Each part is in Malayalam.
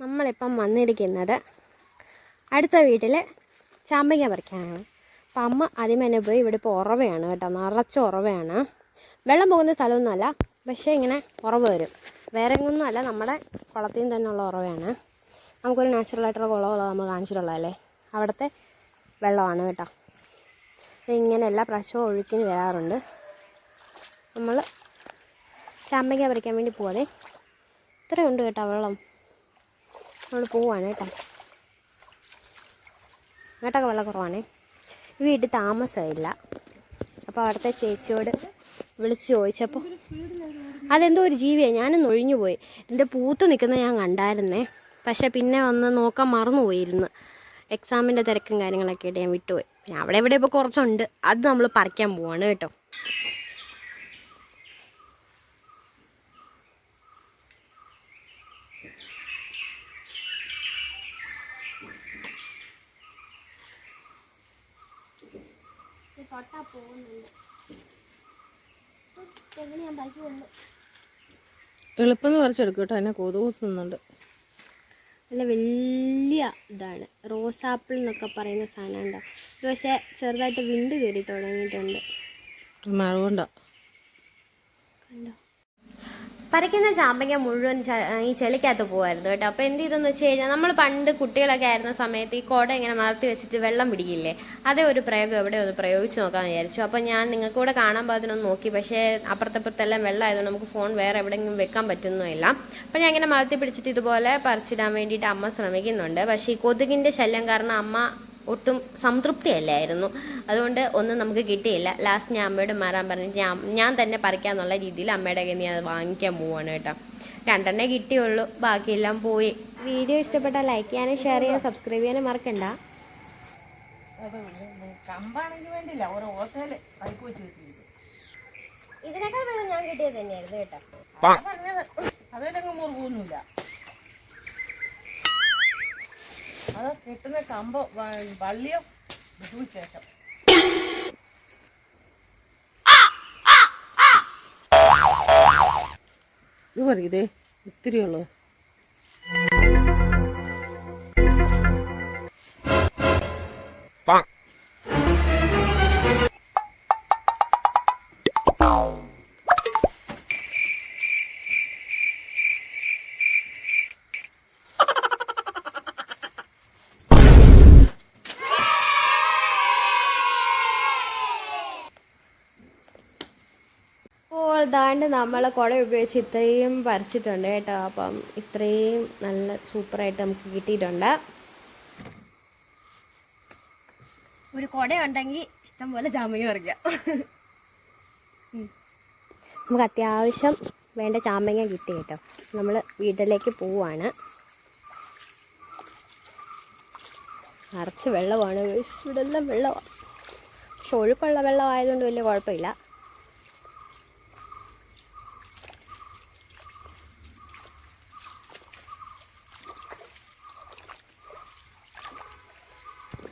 നമ്മളിപ്പം വന്നിരിക്കുന്നത് അടുത്ത വീട്ടിൽ ചാമ്പങ്ങ പറിക്കാനാണ്. അപ്പം അമ്മ ആദ്യം തന്നെ പോയി ഇവിടെ ഇപ്പോൾ ഉറവയാണ് കേട്ടോ. നിറച്ച ഉറവയാണ്. വെള്ളം പോകുന്ന സ്ഥലമൊന്നുമല്ല പക്ഷേ ഇങ്ങനെ ഉറവ് വരും. വേറെ ഒന്നുമല്ല നമ്മുടെ കുളത്തിൽ നിന്ന് തന്നെയുള്ള ഉറവയാണ്. നമുക്കൊരു നാച്ചുറലായിട്ടുള്ള കുളമുള്ള നമ്മൾ കാണിച്ചിട്ടുള്ളതല്ലേ? അവിടുത്തെ വെള്ളമാണ് കേട്ടോ. ഇങ്ങനെ എല്ലാ പ്രാവശ്യവും ഒഴുക്കിന് വരാറുണ്ട്. നമ്മൾ ചമ്മയ്ക്ക പറിക്കാൻ വേണ്ടി പോവാതെ. ഇത്രയുണ്ട് കേട്ടോ വെള്ളം. നമ്മൾ പോവാണ് കേട്ടോ. ഇങ്ങോട്ടൊക്കെ വെള്ളം കുറവാണേ. വീട്ടിൽ താമസമില്ല. അപ്പോൾ അവിടുത്തെ ചേച്ചിയോട് വിളിച്ച് ചോദിച്ചപ്പോൾ അതെന്തോ ഒരു ജീവിയാണ് ഞാനൊന്ന് ഒഴിഞ്ഞു പോയി. ഇതിന്റെ പൂത്ത് നിൽക്കുന്നത് ഞാൻ കണ്ടായിരുന്നേ. പക്ഷേ പിന്നെ വന്ന് നോക്കാൻ മറന്നുപോയിരുന്നു എക്സാമിന്റെ തിരക്കും കാര്യങ്ങളൊക്കെ ആയിട്ട് ഞാൻ വിട്ടുപോയി. പിന്നെ അവിടെ ഇവിടെ ഇപ്പോൾ കുറച്ചുണ്ട്. അത് നമ്മൾ പറിക്കാൻ പോവാണ് കേട്ടോ. എളുപ്പം പറിച്ചെടുക്കും കേട്ടോ. എന്നെ കൊതുക് തിന്നുന്നുണ്ട് നല്ല വലിയ ഇതാണ്. റോസാപ്പിൾ എന്നൊക്കെ പറയുന്ന സാധനം ഉണ്ടോ? ഇത് പക്ഷേ ചെറുതായിട്ട് വിണ്ട് കയറി തുടങ്ങിയിട്ടുണ്ട്. മഴ കൊണ്ടോ കണ്ടോ? പറിക്കുന്ന ചാമ്പങ്ങ മുഴുവൻ ഈ ചെളിക്കകത്ത് പോകുമായിരുന്നു കേട്ടോ. അപ്പോൾ എന്ത് ചെയ്തെന്ന് വെച്ച് കഴിഞ്ഞാൽ നമ്മൾ പണ്ട് കുട്ടികളൊക്കെ ആയിരുന്ന സമയത്ത് ഈ കുട ഇങ്ങനെ മറത്തി വെച്ചിട്ട് വെള്ളം പിടിക്കില്ലേ? അതേ ഒരു പ്രയോഗം എവിടെ ഒന്ന് പ്രയോഗിച്ച് നോക്കാമെന്ന് വിചാരിച്ചു. അപ്പോൾ ഞാൻ നിങ്ങൾക്ക് കൂടെ കാണാൻ പാകത്തിനൊന്ന് നോക്കി. പക്ഷേ അപ്പുറത്തപ്പുറത്തെല്ലാം വെള്ളം ആയതുകൊണ്ട് നമുക്ക് ഫോൺ വേറെ എവിടെയെങ്കിലും വെക്കാൻ പറ്റുന്നില്ല അപ്പോൾ ഞാൻ ഇങ്ങനെ മറത്തി പിടിച്ചിട്ട് ഇതുപോലെ പറിച്ചിടാൻ വേണ്ടിയിട്ട് അമ്മ ശ്രമിക്കുന്നുണ്ട്. പക്ഷേ ഈ കൊതുകിന്റെ ശല്യം കാരണം അമ്മ ഒട്ടും സംതൃപ്തിയല്ലായിരുന്നു. അതുകൊണ്ട് ഒന്നും നമുക്ക് കിട്ടിയില്ല. ലാസ്റ്റ് ഞാൻ അമ്മയോട് മാറാൻ പറഞ്ഞിട്ട് ഞാൻ ഞാൻ തന്നെ പറിക്കാന്നുള്ള രീതിയിൽ അമ്മയുടെ കയ്യിൽ നിന്ന് അത് വാങ്ങിക്കാൻ പോവാണ് കേട്ടോ. രണ്ടെണ്ണേ കിട്ടിയുള്ളൂ ബാക്കിയെല്ലാം പോയി. വീഡിയോ ഇഷ്ടപ്പെട്ടാൽ ലൈക്ക് ചെയ്യാനും ഷെയർ ചെയ്യാനും സബ്സ്ക്രൈബ് ചെയ്യാനും മറക്കണ്ട. കമ്പാണെങ്കിൽ വേണ്ടില്ല ഒരു ഓട്ടയിൽ പൈപ്പ് വെച്ച് ഇതിനേക്കാൾ ഞാൻ കിട്ടിയത് തന്നെയായിരുന്നു കേട്ടോ. അതിലങ്ങ് മുറുകൊന്നുമില്ല. അത് കിട്ടുന്ന കമ്പോ വള്ളിയോ? ബഹുവിശേഷം ഇത് പറയതേ ഇത്തിരി ഉള്ളു. അപ്പോൾ ദാണ്ട് നമ്മൾ കുട ഉപയോഗിച്ച് ഇത്രയും വരച്ചിട്ടുണ്ട് കേട്ടോ. അപ്പം ഇത്രയും നല്ല സൂപ്പറായിട്ട് നമുക്ക് കിട്ടിയിട്ടുണ്ട്. ഒരു കുട ഉണ്ടെങ്കിൽ ഇഷ്ടംപോലെ ചാമയും അറിയാം നമുക്ക് അത്യാവശ്യം വേണ്ട ചാമ്പങ്ങ കിട്ടി കേട്ടോ. നമ്മൾ വീട്ടിലേക്ക് പോവാണ്. നിറച്ച് വെള്ളമാണ്. ഇവിടെ എല്ലാം വെള്ളമാണ് പക്ഷെ ഒഴുക്കുള്ള വെള്ളം ആയതുകൊണ്ട് വലിയ കുഴപ്പമില്ല.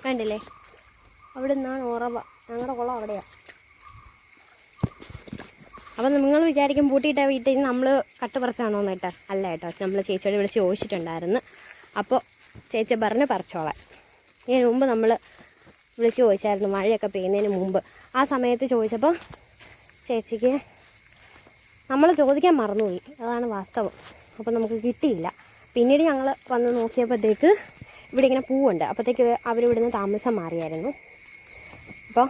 കണ്ടില്ലേ? അവിടെ നിന്നാണ് ഉറവ. ഞങ്ങളുടെ കുളം അവിടെയാണ് അപ്പം നിങ്ങൾ വിചാരിക്കും പൂട്ടിയിട്ട വീട്ടിൽ നമ്മൾ കട്ട് പറിച്ചാണോ കേട്ടോ. അല്ല കേട്ടോ നമ്മൾ ചേച്ചിയോട് വിളിച്ച് ചോദിച്ചിട്ടുണ്ടായിരുന്നു. അപ്പോൾ ചേച്ചി പറഞ്ഞ് പറിച്ചോളാം ഇതിന് മുമ്പ് നമ്മൾ വിളിച്ച് ചോദിച്ചായിരുന്നു മഴയൊക്കെ പെയ്യുന്നതിന് മുമ്പ്. ആ സമയത്ത് ചോദിച്ചപ്പോൾ ചേച്ചിക്ക് നമ്മൾ ചോദിക്കാൻ മറന്നുപോയി. അതാണ് വാസ്തവം. അപ്പോൾ നമുക്ക് കിട്ടിയില്ല. പിന്നീട് ഞങ്ങൾ വന്ന് നോക്കിയപ്പോഴത്തേക്ക് ഇവിടെ ഇങ്ങനെ പൂവുണ്ട് അപ്പോഴത്തേക്ക് അവരിവിടുന്ന് താമസം മാറിയായിരുന്നു. അപ്പോൾ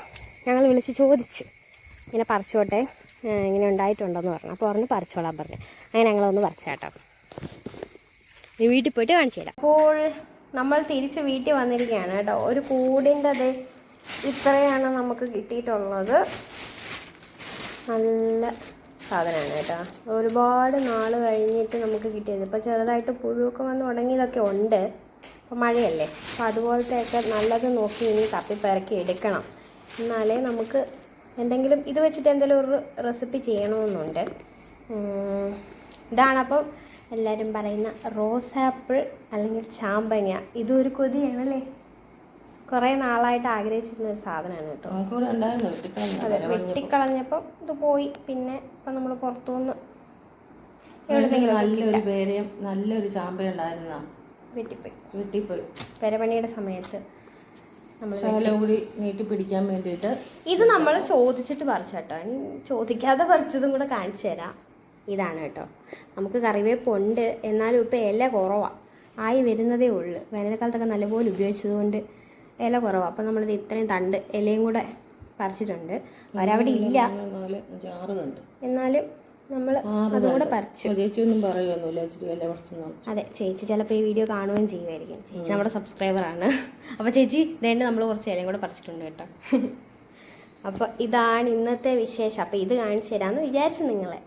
ഞങ്ങൾ വിളിച്ച് ചോദിച്ച്. ഇങ്ങനെ പറിച്ചോട്ടെ ഇങ്ങനെ ഉണ്ടായിട്ടുണ്ടെന്ന് പറഞ്ഞു. അപ്പോൾ പറഞ്ഞ് പറിച്ചോളാൻ പറഞ്ഞു. അങ്ങനെ ഞങ്ങളൊന്ന് പറിച്ചാട്ടോ വീട്ടിൽ പോയിട്ട് കാണിച്ചു തരാം. അപ്പോൾ നമ്മൾ തിരിച്ച് വീട്ടിൽ വന്നിരിക്കുകയാണ് കേട്ടോ. ഒരു കൂടിന്റെ അത് ഇത്രയാണ് നമുക്ക് കിട്ടിയിട്ടുള്ളത്. നല്ല സാധനമാണ് കേട്ടോ. ഒരുപാട് നാൾ കഴിഞ്ഞിട്ട് നമുക്ക് കിട്ടിയത്. ഇപ്പോൾ ചെറുതായിട്ട് പുഴുവൊക്കെ വന്ന് തുടങ്ങിയതൊക്കെ ഉണ്ട്. ഇപ്പോൾ മഴയല്ലേ അപ്പോൾ അതുപോലത്തെയൊക്കെ നല്ലത് നോക്കി ഇനി തപ്പിപ്പിറക്കി എടുക്കണം. എന്നാലേ നമുക്ക് എന്തെങ്കിലും ഇത് വെച്ചിട്ട് എന്തെങ്കിലും ഒരു റെസിപ്പി ചെയ്യണമെന്നുണ്ട്. ഇതാണ് ഇതാണപ്പം എല്ലാവരും പറയുന്ന റോസ് ആപ്പിൾ അല്ലെങ്കിൽ ചാമ്പങ്ങ. ഇതൊരു ഒരു കൊതിയാണല്ലേ? കുറേ നാളായിട്ട് ആഗ്രഹിച്ചിരുന്ന ഒരു സാധനമാണ് കേട്ടോ. അതെ വെട്ടിക്കളഞ്ഞപ്പം ഇത് പോയി. പിന്നെ ഇപ്പം നമ്മൾ പുറത്തുനിന്ന് നല്ലൊരു പേരെയും നല്ലൊരു ചാമ്പ ഉണ്ടായിരുന്ന വെട്ടിപ്പോയി. വീട്ടിൽ പോയി പെരപണിയുടെ സമയത്ത് കൂടി നീട്ടി പിടിക്കാൻ വേണ്ടിയിട്ട് ഇത് നമ്മൾ ചോദിച്ചിട്ട് പറിച്ച കേട്ടോ ഇനി ചോദിക്കാതെ പറിച്ചതും കൂടെ കാണിച്ചു തരാം. ഇതാണ് കേട്ടോ. നമുക്ക് കറിവേപ്പുണ്ട് എന്നാലും ഇപ്പോൾ ഇല കുറവാണ് ആയി വരുന്നതേ ഉള്ളൂ. വേനൽക്കാലത്തൊക്കെ നല്ലപോലെ ഉപയോഗിച്ചതുകൊണ്ട് ഇല കുറവാണ് അപ്പം നമ്മളിത് ഇത്രയും തണ്ട് ഇലയും കൂടെ പറിച്ചിട്ടുണ്ട്. അവരവിടെ ഇല്ല. എന്നാലും നമ്മൾ അതുകൂടെ. പറിച്ചു. ചേച്ചി ഒന്നും പറയുമൊന്നുമില്ല അതെ ചേച്ചി ചിലപ്പോൾ ഈ വീഡിയോ കാണുകയും ചെയ്യുമായിരിക്കും. ചേച്ചി നമ്മുടെ സബ്സ്ക്രൈബറാണ്. അപ്പോൾ ചേച്ചി ഇതേണ്ട നമ്മൾ കുറച്ച് ഇലയും കൂടെ പറിച്ചിട്ടുണ്ട് കേട്ടോ. അപ്പോൾ ഇതാണ് ഇന്നത്തെ വിശേഷം. അപ്പോൾ ഇത് കാണിച്ചു തരാമെന്ന് വിചാരിച്ചു നിങ്ങളെ.